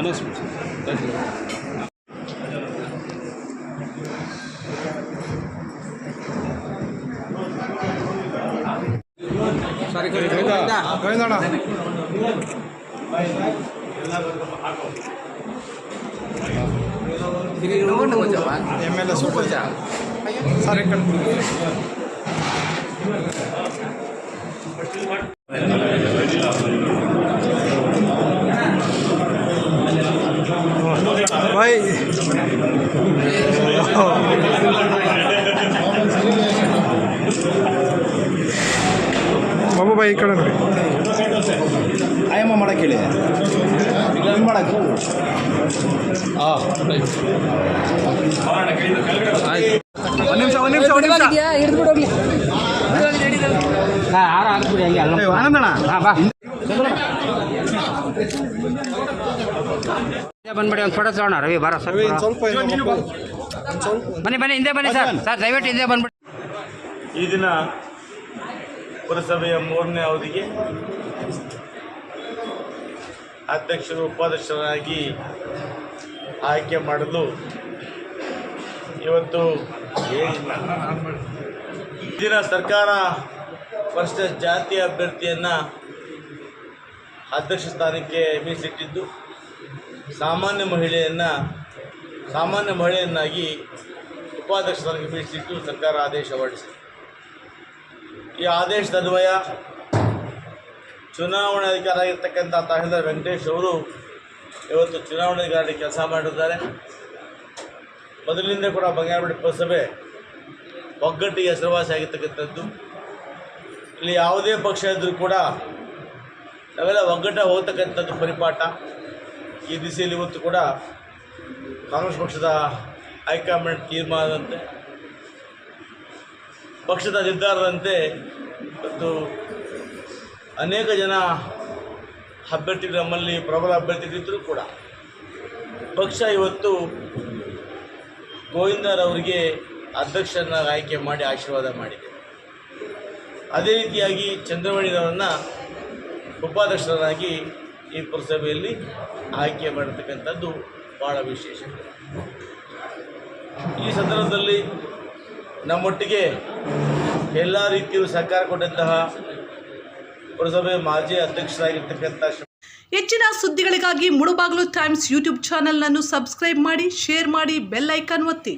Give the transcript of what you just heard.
announcement thank you M L A super sir ಆಯಮ್ಮ ಬಂದ್ಬಿಡಿ ಒಂದು photo ತಗೋಣ ರವಿ ಬರೋ ಸರ್ ಬನ್ನಿ ಬನ್ನಿ ಹಿಂದೆ ಬನ್ನಿ ಸರ್ ಸರ್ ದಯವಿಟ್ಟು ಹಿಂದೆ ಬಂದ್ಬಿಡಿ ಈ ಪುರಸಭೆಯ ಮೂರನೇ ಅವಧಿಗೆ ಅಧ್ಯಕ್ಷರು ಉಪಾಧ್ಯಕ್ಷರಾಗಿ ಆಯ್ಕೆ ಮಾಡಲು ಇವತ್ತು ಇಂದಿನ ಸರ್ಕಾರ ಫಸ್ಟ್ ಜಾತಿ ಅಭ್ಯರ್ಥಿಯನ್ನು ಅಧ್ಯಕ್ಷ ಸ್ಥಾನಕ್ಕೆ ಮೀಸಲಿಟ್ಟಿದ್ದು ಸಾಮಾನ್ಯ ಮಹಿಳೆಯನ್ನು ಸಾಮಾನ್ಯ ಮಹಿಳೆಯನ್ನಾಗಿ ಉಪಾಧ್ಯಕ್ಷ ಸ್ಥಾನಕ್ಕೆ ಮೀಸಲಿಟ್ಟು ಸರ್ಕಾರ ಆದೇಶ ಹೊರಡಿಸಿದೆ ಈ ಅನ್ವಯ ಅಧಿಕಾರಿ ಆಗಿರ್ತಕ್ಕಂಥ ತಹಸೀಲ್ದಾರ್ ವೆಂಕಟೇಶ್ ಅವರು ಇವತ್ತು ಚುನಾವಣಾಧಿಕಾರಿ ಕೆಲಸ ಮಾಡಿದ್ದಾರೆ ಮೊದಲಿಂದ ಕೂಡ ಬಂಗಾರಪೇಟೆ ಪುರಸಭೆ ಒಗ್ಗಟ್ಟಿಗೆ ಹೆಸರುವಾಸಿ ಆಗಿರ್ತಕ್ಕಂಥದ್ದು ಇಲ್ಲಿ ಯಾವುದೇ ಪಕ್ಷ ಇದ್ದರೂ ಕೂಡ ನಾವೆಲ್ಲ ಒಗ್ಗಟ್ಟ ಹೋಗ್ತಕ್ಕಂಥದ್ದು ಪರಿಪಾಠ ಈ ದಿಸೆಯಲ್ಲಿ ಇವತ್ತು ಕೂಡ ಕಾಂಗ್ರೆಸ್ ಪಕ್ಷದ ಹೈಕಮಾಂಡ್ ತೀರ್ಮಾನದಂತೆ ಪಕ್ಷದ ನಿರ್ಧಾರದಂತೆ ಇವತ್ತು ಅನೇಕ ಜನ ಅಭ್ಯರ್ಥಿಗಳು ನಮ್ಮಲ್ಲಿ ಪ್ರಬಲ ಅಭ್ಯರ್ಥಿಗಳಿದ್ದರೂ ಕೂಡ ಪಕ್ಷ ಇವತ್ತು ಗೋವಿಂದರವರಿಗೆ ಅಧ್ಯಕ್ಷರನ್ನಾಗಿ ಆಯ್ಕೆ ಮಾಡಿ ಆಶೀರ್ವಾದ ಮಾಡಿದೆ ಅದೇ ರೀತಿಯಾಗಿ ಚಂದ್ರಮಣಿರವರನ್ನು ಉಪಾಧ್ಯಕ್ಷರನ್ನಾಗಿ ಈ ಪುರಸಭೆಯಲ್ಲಿ ಆಯ್ಕೆ ಮಾಡಿರ್ತಕ್ಕಂಥದ್ದು ಭಾಳ ವಿಶೇಷ ಈ ಸಂದರ್ಭದಲ್ಲಿ ನಮ್ಮೊಟ್ಟಿಗೆ ಎಲ್ಲ ರೀತಿಯೂ ಸಹಕಾರ ಕೊಟ್ಟಂತಹ ಪುರಸಭೆ ಮಾಜಿ ಅಧ್ಯಕ್ಷರಾಗಿರ್ತಕ್ಕಂಥ ಹೆಚ್ಚಿನ ಸುದ್ದಿಗಳಿಗಾಗಿ ಮುಳುಬಾಗಲು ಟೈಮ್ಸ್ ಯೂಟ್ಯೂಬ್ ಚಾನೆಲ್ನನ್ನು ಸಬ್ಸ್ಕ್ರೈಬ್ ಮಾಡಿ ಶೇರ್ ಮಾಡಿ ಬೆಲ್ ಐಕಾನ್ ಒತ್ತಿ